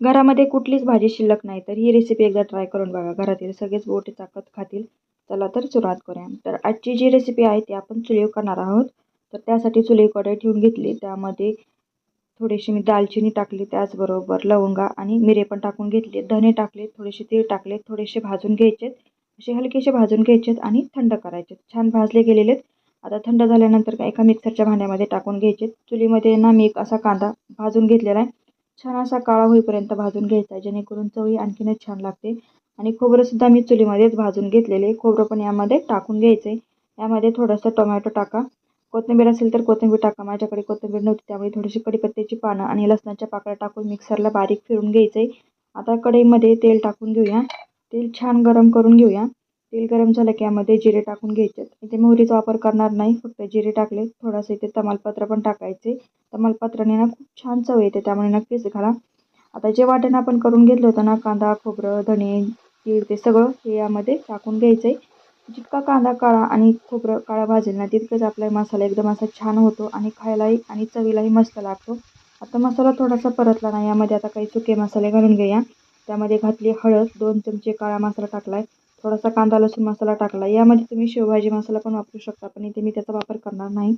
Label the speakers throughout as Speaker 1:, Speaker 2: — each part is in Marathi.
Speaker 1: घरामध्ये कुठलीच भाजी शिल्लक नाही. तर ही रेसिपी एकदा ट्राय करून बघा. घरातील सगळेच बोटे ताकद खातील. चला तर सुरुवात करूया. तर आजची जी रेसिपी आहे ती आपण चुलीवर करणार आहोत. तर त्यासाठी चुली कढई ठेवून घेतली. त्यामध्ये थोडीशी मी दालचिनी टाकली. त्याचबरोबर लवंगा आणि मिरे पण टाकून घेतले. धने टाकले थोडेसे तीळ टाकले थोडेसे भाजून घ्यायचेत. असे हलकेसे भाजून घ्यायचेत आणि थंड करायचे छान भाजले गेलेलेत. आता थंड झाल्यानंतर एका मिक्सरच्या भांड्यामध्ये टाकून घ्यायचे चुलीमध्ये ना मी एक असा कांदा भाजून घेतलेला आहे. छान असा काळा होईपर्यंत भाजून घ्यायचा आहे जेणेकरून चवही आणखीनच छान लागते. आणि खोबरंसुद्धा मी चुलीमध्येच भाजून घेतलेले. खोबरं पण यामध्ये टाकून घ्यायचं. आहे यामध्ये थोडंसं टोमॅटो टाका. कोथिंबीर असेल तर कोथिंबीर टाका. माझ्याकडे कोथिंबीर नव्हती त्यामुळे थोडीशी कढीपत्त्याची पानं आणि लसणाच्या पाकळ्या टाकून मिक्सरला बारीक फिरून घ्यायचं. आहे आता कढईमध्ये तेल टाकून घेऊया. तेल छान गरम करून घेऊया. तेल गरम झालं की यामध्ये जिरे टाकून घ्यायचे. इथे मोहरीचा वापर करणार नाही फक्त जिरे टाकले. थोडंसं इथे तमालपत्र पण टाकायचे. तमालपत्राने ना खूप छान चव येते त्यामुळे नक्कीच घाला. आता जे वाटण आपण करून घेतलं होतं ना कांदा खोबरं धणे तीळ ते सगळं हे यामध्ये टाकून घ्यायचं आहे जितका कांदा काळा आणि खोबरं काळा भाजेल ना तितकंच आपला मसाला एकदम असा छान होतो आणि खायलाही आणि चवीलाही मस्त लागतो. आता मसाला थोडासा परतला ना यामध्ये आता काही सुके मसाले घालून घेऊया. त्यामध्ये घातली हळद दोन चमचे काळा मसाला टाकला आहे थोडासा कांदा लसूण मसाला टाकला. यामध्ये तुम्ही शेवभाजी मसाला पण वापरू शकता पण इथे मी त्याचा वापर करणार नाही.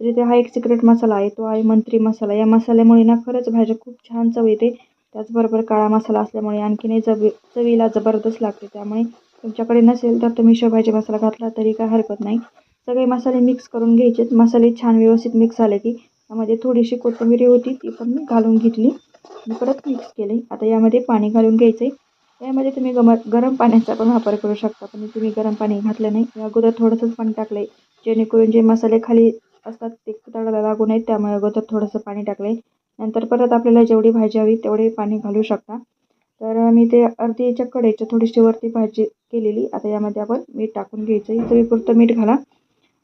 Speaker 1: तर इथे हा एक सिक्रेट मसाला आहे तो आहे मंत्री मसाला. या मसाल्यामुळे ना खरंच भाज्या खूप छान चव येते. त्याचबरोबर काळा मसाला असल्यामुळे आणखीनही चवी चवीला जबरदस्त लागते. त्यामुळे तुमच्याकडे नसेल तर तुम्ही शेवभाजी मसाला घातला तरी काय हरकत नाही. सगळे मसाले मिक्स करून घ्यायचे मसाले छान व्यवस्थित मिक्स झाले की त्यामध्ये थोडीशी कोथिंबीर होती ती पण मी घालून घेतली. मी परत मिक्स केले. आता यामध्ये पाणी घालून घ्यायचं आहे यामध्ये तुम्ही गम गरम पाण्याचा पण वापर करू शकता. पण तुम्ही गरम पाणी घातलं नाही. या अगोदर थोडंसंच पाणी टाकलं आहे जेणेकरून जे मसाले खाली असतात ते तळाला लागू नयेत त्यामुळे अगोदर थोडंसं पाणी टाकलं आहे नंतर परत आपल्याला जेवढी भाजी हवी तेवढे पाणी घालू शकता. तर मी ते अर्धी याच्या कढईच्या थोडीशी वरती भाजी केलेली. आता यामध्ये आपण मीठ टाकून घ्यायचं. चवीपुरतं मीठ घाला.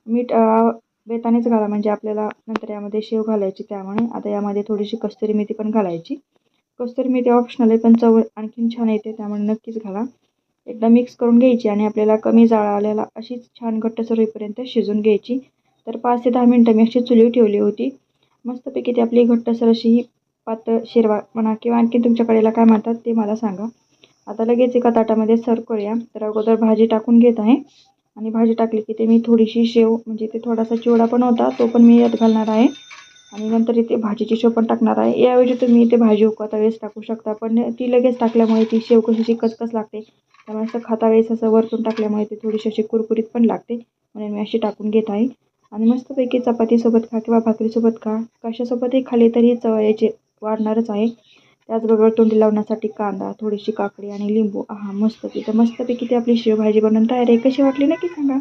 Speaker 1: मीठ बेतानेच घाला. म्हणजे आपल्याला नंतर यामध्ये शेव घालायची त्यामुळे. आता यामध्ये थोडीशी कस्तुरी मेथी पण घालायची. कस्तुरी मेथी ऑप्शनल आहे पण चव आणखीन छान येते त्यामुळे नक्कीच घाला. एकदा मिक्स करून घ्यायची आणि आपल्याला कमी जाळ आलेला अशीच छान घट्टसर होईपर्यंत शिजून घ्यायची. तर पाच ते दहा मिनटं मी अशी चुली ठेवली होती. मस्तपैकी ती आपली घट्टसर अशी ही पातळ शिरवा म्हणा किंवा आणखी तुमच्या कडेला काय म्हणतात ते मला सांगा. आता लगेच एका ताटामध्ये सर्व करूया. तर अगोदर भाजी टाकून घेत आहे. आणि भाजी टाकली की ते मी थोडीशी शेव म्हणजे ते थोडासा चिवडा पण होता तो पण मी यात घालणार आहे. आणि नंतर इथे भाजीची शेव पण टाकणार आहे. याऐवजी तुम्ही इथे भाजी उकळता वेळेस टाकू शकता पण ती लगेच टाकल्यामुळे ती शेव कशीची कचकच लागते. त्यामुळे असं खाता वेळेस असं वरतून टाकल्यामुळे ती थोडीशी अशी कुरकुरीत पण लागते. म्हणून मी अशी टाकून घेत आहे. आणि मस्तपैकी चपातीसोबत खा किंवा भाकरीसोबत खा. कशासोबतही खाली तरी चव याची वाढणारच आहे. त्याचबरोबर तोंडी लावण्यासाठी कांदा थोडीशी काकडी आणि लिंबू. हा मस्त तिथं मस्तपैकी ती आपली शेवभाजी बनवून तयार आहे. कशी वाटली नक्की सांगा.